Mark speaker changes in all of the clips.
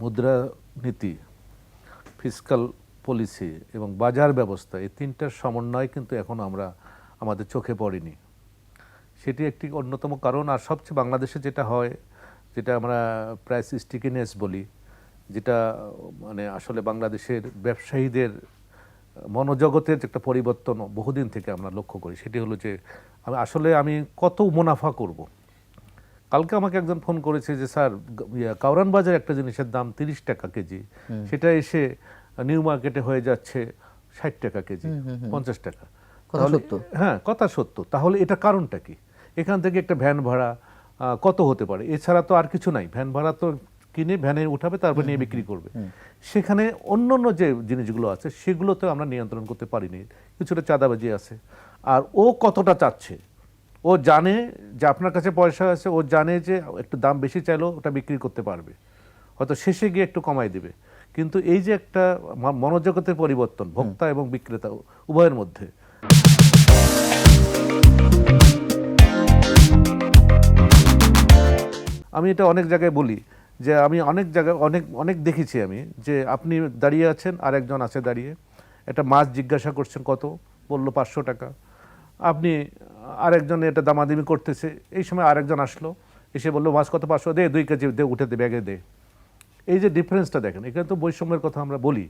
Speaker 1: মুদ্রানীতি fiscal policy এবং বাজার ব্যবস্থা এই তিনটার সমন্বয় কিন্তু এখন আমরা আমাদের চোখে পড়েনি। সেটি একটি অন্যতম কারণ। আর সবচেয়ে বাংলাদেশে যেটা হয়, যেটা আমরা প্রাইস স্টিকিনেস বলি, যেটা মানে আসলে বাংলাদেশের ব্যবসায়ীদের মনোজগতের যে একটা পরিবর্তন বহুদিন থেকে আমরা লক্ষ্য করি, সেটি হলো যে আমি আসলে আমি কত মুনাফা করব? কালকে আমাকে একজন ফোন করেছে যে স্যার কাউরান বাজার একটা জিনিসের দাম তিরিশ টাকা কেজি। সেটা এসে নিউ মার্কেটে হয়ে যাচ্ছে ষাট টাকা কেজি পঞ্চাশ টাকা।
Speaker 2: কথা সত্য।
Speaker 1: হ্যাঁ কথা সত্য। তাহলে এটা কারণটা কি? এখান থেকে একটা ভ্যান ভাড়া কত হতে পারে? এছাড়া তো আর কিছু নাই। ভ্যান ভাড়া তো কিনে ভ্যানে উঠাবে তারপর নিয়ে বিক্রি করবে। সেখানে অন্য অন্য যে জিনিসগুলো আছে সেগুলোতে আমরা নিয়ন্ত্রণ করতে পারিনি। কিছুটা চাঁদাবাজি আছে। আর ও কতটা চাচ্ছে? ও জানে যে আপনার কাছে পয়সা আছে ও জানে যে একটু দাম বেশি চাইলেও ওটা বিক্রি করতে পারবে। হয়তো শেষে গিয়ে একটু কমাই দেবে। কিন্তু এই যে একটা মনোজগতের পরিবর্তন ভোক্তা এবং বিক্রেতা উভয়ের মধ্যে। আমি এটা অনেক জায়গায় বলি যে আমি অনেক জায়গায় অনেক অনেক দেখেছি আমি যে আপনি দাঁড়িয়ে আছেন আর একজন আছে দাঁড়িয়ে। একটা মাছ জিজ্ঞাসা করছেন কত? বলল পাঁচশো টাকা। আপনি আরেকজন এটা দামাদামি করতেছে। এই সময় আরেকজন আসলো এসে বলল মাছ কত পাঁচশো? দে দুই কেজি দে উঠে দে ব্যাগে দে। এই যে ডিফারেন্সটা দেখেন এখানে তো বৈষম্যের কথা আমরা বলি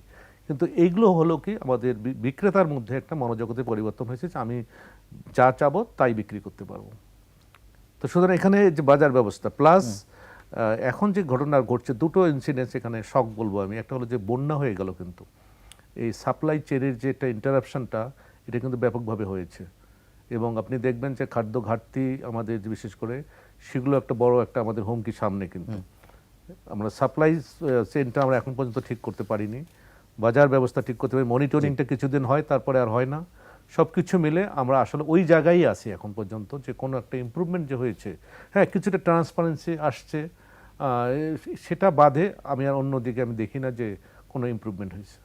Speaker 1: কিন্তু এইগুলো হলো কি আমাদের বিক্রেতার মধ্যে একটা মনোজগতে পরিবর্তন হয়েছে যে আমি যা চাবো তাই বিক্রি করতে পারব। তো সুতরাং এখানে যে বাজার ব্যবস্থা প্লাস এখন যে ঘটনা ঘটছে দুটো ইনসিডেন্স এখানে শখ বলব আমি। একটা হলো যে বন্যা হয়ে গেল কিন্তু। এই সাপ্লাই চেনের যে একটা ইন্টারাপশনটা এটা কিন্তু ব্যাপকভাবে হয়েছে। এবং আপনি দেখবেন যে খাদ্য ঘাটতি আমাদের বিশেষ করে সেগুলো একটা বড় একটা আমাদের হুমকি সামনে কিন্তু। আমরা সাপ্লাই চেনটা আমরা এখন পর্যন্ত ঠিক করতে পারিনি। বাজার ব্যবস্থা ঠিক করতে পারি মনিটরিংটা কিছুদিন হয় তারপরে আর হয় না। সব কিছু মিলে আমরা আসলে ওই জায়গায় আছি এখন পর্যন্ত যে কোনো একটা ইমপ্রুভমেন্ট যে হয়েছে হ্যাঁ কিছুটা ট্রান্সপারেন্সি আসছে। সেটা বাদে আমি আর অন্যদিকে আমি দেখি না যে কোনো ইমপ্রুভমেন্ট হয়েছে।